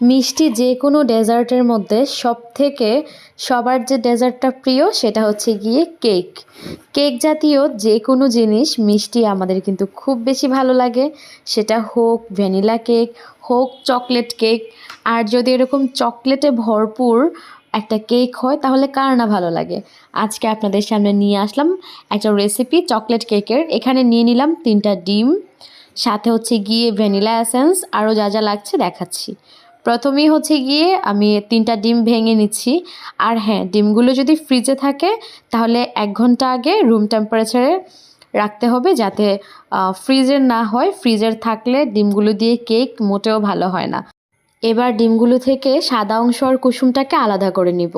মিষ্টি যে কোনো ডেজার্টের মধ্যে সব থেকে সবার যে ডেজার্টটা প্রিয় সেটা হচ্ছে গিয়ে কেক। কেক জাতীয় যে কোনো জিনিস মিষ্টি আমাদের কিন্তু খুব বেশি ভালো লাগে। সেটা হোক ভ্যানিলা কেক, হোক চকলেট কেক, আর যদি এরকম চকলেটে ভরপুর একটা কেক হয় তাহলে কার না ভালো লাগে? আজকে আপনাদের সামনে নিয়ে আসলাম একটা রেসিপি চকলেট কেকের। এখানে নিয়ে নিলাম তিনটা ডিম, সাথে হচ্ছে গিয়ে ভ্যানিলা এসেন্স, আরও যা যা লাগছে দেখাচ্ছি। প্রথমেই হচ্ছে গিয়ে আমি তিনটা ডিম ভেঙে নিচ্ছি। আর হ্যাঁ ডিমগুলো যদি ফ্রিজে থাকে, তাহলে এক ঘণ্টা আগে রুম টেম্পারেচারে রাখতে হবে যাতে ফ্রিজের না হয়। ফ্রিজের থাকলে ডিমগুলো দিয়ে কেক মোটেও ভালো হয় না। এবার ডিমগুলো থেকে সাদা অংশ আর কুসুমটাকে আলাদা করে নিব।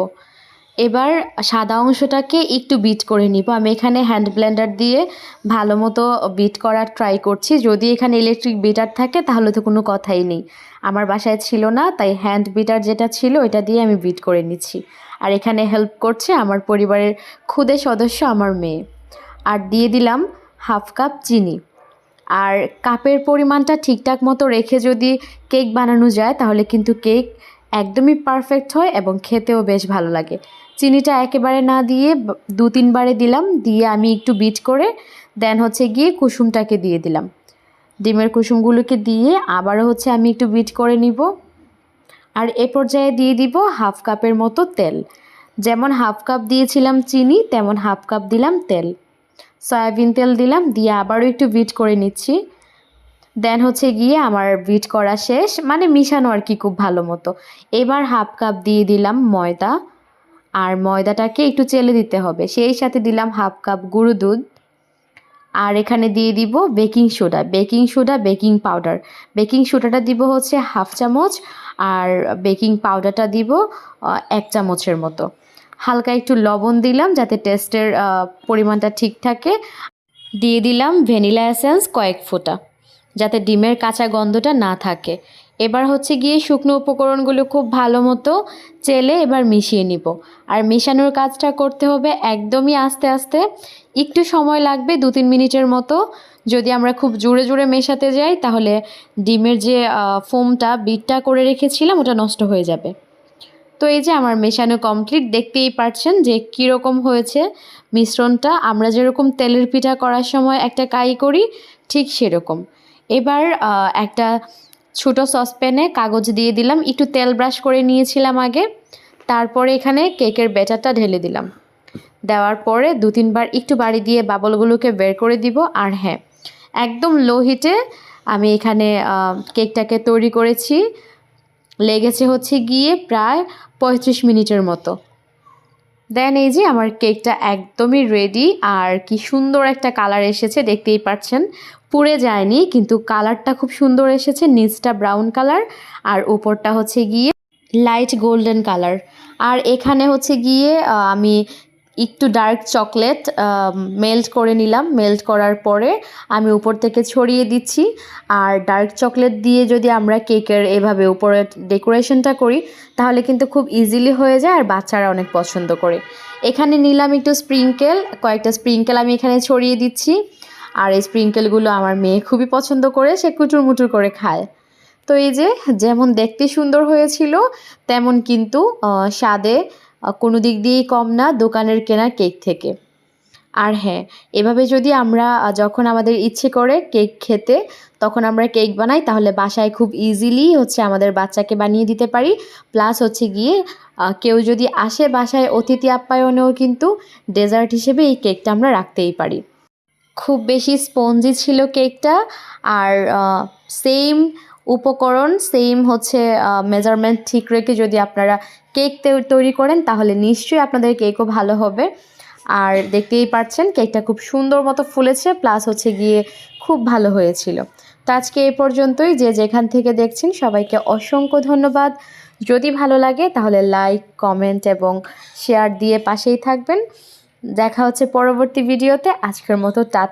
এবার সাদা অংশটাকে একটু বিট করে নিব। আমি এখানে হ্যান্ড ব্লেন্ডার দিয়ে ভালো মতো বিট করার ট্রাই করছি। যদি এখানে ইলেকট্রিক বিটার থাকে, তাহলে তো কোনো কথাই নেই। আমার বাসায় ছিল না, তাই হ্যান্ড বিটার যেটা ছিল এটা দিয়ে আমি বিট করে নিচ্ছি। আর এখানে হেল্প করছে আমার পরিবারের ক্ষুদে সদস্য আমার মেয়ে। আর দিয়ে দিলাম হাফ কাপ চিনি। আর কাপের পরিমাণটা ঠিকঠাক মতো রেখে যদি কেক বানানো যায়, তাহলে কিন্তু কেক একদমই পারফেক্ট হয় এবং খেতেও বেশ ভালো লাগে। চিনিটা একেবারে না দিয়ে দু তিনবারে দিলাম, দিয়ে আমি একটু বিট করে দেন হচ্ছে গিয়ে কুসুমটাকে দিয়ে দিলাম। ডিমের কুসুমগুলোকে দিয়ে আবারও হচ্ছে আমি একটু বিট করে নিব। আর এ পর্যায়ে দিয়ে দিব হাফ কাপের মতো তেল। যেমন হাফ কাপ দিয়েছিলাম চিনি, তেমন হাফ কাপ দিলাম তেল। সয়াবিন তেল দিলাম, দিয়ে আবারও একটু বিট করে নিচ্ছি। দেন হচ্ছে গিয়ে আমার বিট করা শেষ মানে মিশানো আর কি খুব ভালো মতো। এবার হাফ কাপ দিয়ে দিলাম ময়দা, আর ময়দাটাকে একটু চেলে দিতে হবে। সেই সাথে দিলাম হাফ কাপ গুঁড়ো দুধ, আর এখানে দিয়ে দিব baking soda baking soda baking powder baking সোডাটা দিব হচ্ছে হাফ চামচ, আর বেকিং পাউডারটা দিব এক চামচের মতো। হালকা একটু লবণ দিলাম যাতে টেস্টের পরিমাণটা ঠিক থাকে। দিয়ে দিলাম ভ্যানিলা এসেন্স কয়েক ফোঁটা। যাতে ডিমের কাঁচা গন্ধটা না থাকে। এবার হচ্ছে গিয়ে শুকনো উপকরণগুলো খুব ভালো মতো চেলে এবার মিশিয়ে নিব। আর মেশানোর কাজটা করতে হবে একদমই আস্তে আস্তে। একটু সময় লাগবে দু তিন মিনিটের মতো। যদি আমরা খুব জোরে জোরে মেশাতে যাই, তাহলে ডিমের যে ফোমটা, বিটটা করে রেখেছিলাম, ওটা নষ্ট হয়ে যাবে। তো এই যে আমার মেশানো কমপ্লিট, দেখতেই পারছেন যে কীরকম হয়েছে মিশ্রণটা। আমরা যেরকম তেলের পিঠা করার সময় একটা কাই করি, ঠিক সেরকম। এবার একটা ছোটো সসপ্যানে কাগজ দিয়ে দিলাম। একটু তেল ব্রাশ করে নিয়েছিলাম আগে। তারপরে এখানে কেকের ব্যাটারটা ঢেলে দিলাম। দেওয়ার পরে দু তিনবার একটু বাড়ি দিয়ে বাবলগুলোকে বের করে দিব। আর হ্যাঁ একদম লো হিটে আমি এখানে কেকটাকে তৈরি করেছি। লেগেছে হচ্ছে গিয়ে প্রায় পঁয়ত্রিশ মিনিটের মতো। দেন এই যে আমার কেকটা একদমই রেডি আর কি সুন্দর একটা কালার এসেছে, দেখতেই পাচ্ছেন। পুড়ে যায়নি, কিন্তু কালারটা খুব সুন্দর এসেছে, নিচটা ব্রাউন কালার আর উপরটা হচ্ছে গিয়ে লাইট গোল্ডেন কালার আর এখানে হচ্ছে গিয়ে আমি একটু ডার্ক চকলেট মেল্ট করে নিলাম। মেল্ট করার পরে আমি উপর থেকে ছড়িয়ে দিচ্ছি। আর ডার্ক চকলেট দিয়ে যদি আমরা কেকের এভাবে উপরে ডেকোরেশনটা করি, তাহলে কিন্তু খুব ইজিলি হয়ে যায় আর বাচ্চারা অনেক পছন্দ করে। এখানে নিলাম একটু স্প্রিঙ্কেল কয়েকটা স্প্রিঙ্কেল আমি এখানে ছড়িয়ে দিচ্ছি। আর এই স্প্রিঙ্কেলগুলো আমার মেয়ে খুবই পছন্দ করে, সে কুটুর মুটুর করে খায়। তো এই যে, যেমন দেখতে সুন্দর হয়েছিল, তেমন কিন্তু স্বাদে কোনো দিক দিয়েই কম না, দোকানের কেনা কেক থেকে। আর হ্যাঁ এভাবে যদি আমরা যখন আমাদের ইচ্ছে করে কেক খেতে, তখন আমরা কেক বানাই, তাহলে বাসায় খুব ইজিলি হচ্ছে আমাদের বাচ্চাকে বানিয়ে দিতে পারি। প্লাস হচ্ছে গিয়ে কেউ যদি আসে বাসায়, অতিথি আপ্যায়নেও কিন্তু ডেজার্ট হিসেবে এই কেকটা আমরা রাখতেই পারি। খুব বেশি স্পঞ্জি ছিল কেকটা, আর সেম উপকরণ সেম হচ্ছে মেজারমেন্ট ঠিক রেখে যদি আপনারা কেক তৈরি করেন, তাহলে নিশ্চয়ই আপনাদের কেকও ভালো হবে। আর দেখতেই পাচ্ছেন কেকটা খুব সুন্দর মতো ফুলেছে প্লাস হচ্ছে গিয়ে খুব ভালো হয়েছিল। তো আজকে এই পর্যন্তই, যে যেখান থেকে দেখছেন, সবাইকে অসংখ্য ধন্যবাদ। যদি ভালো লাগে, তাহলে লাইক কমেন্ট এবং শেয়ার দিয়ে পাশেই থাকবেন। দেখা হচ্ছে পরবর্তী ভিডিওতে আজকের মতো, টাটা।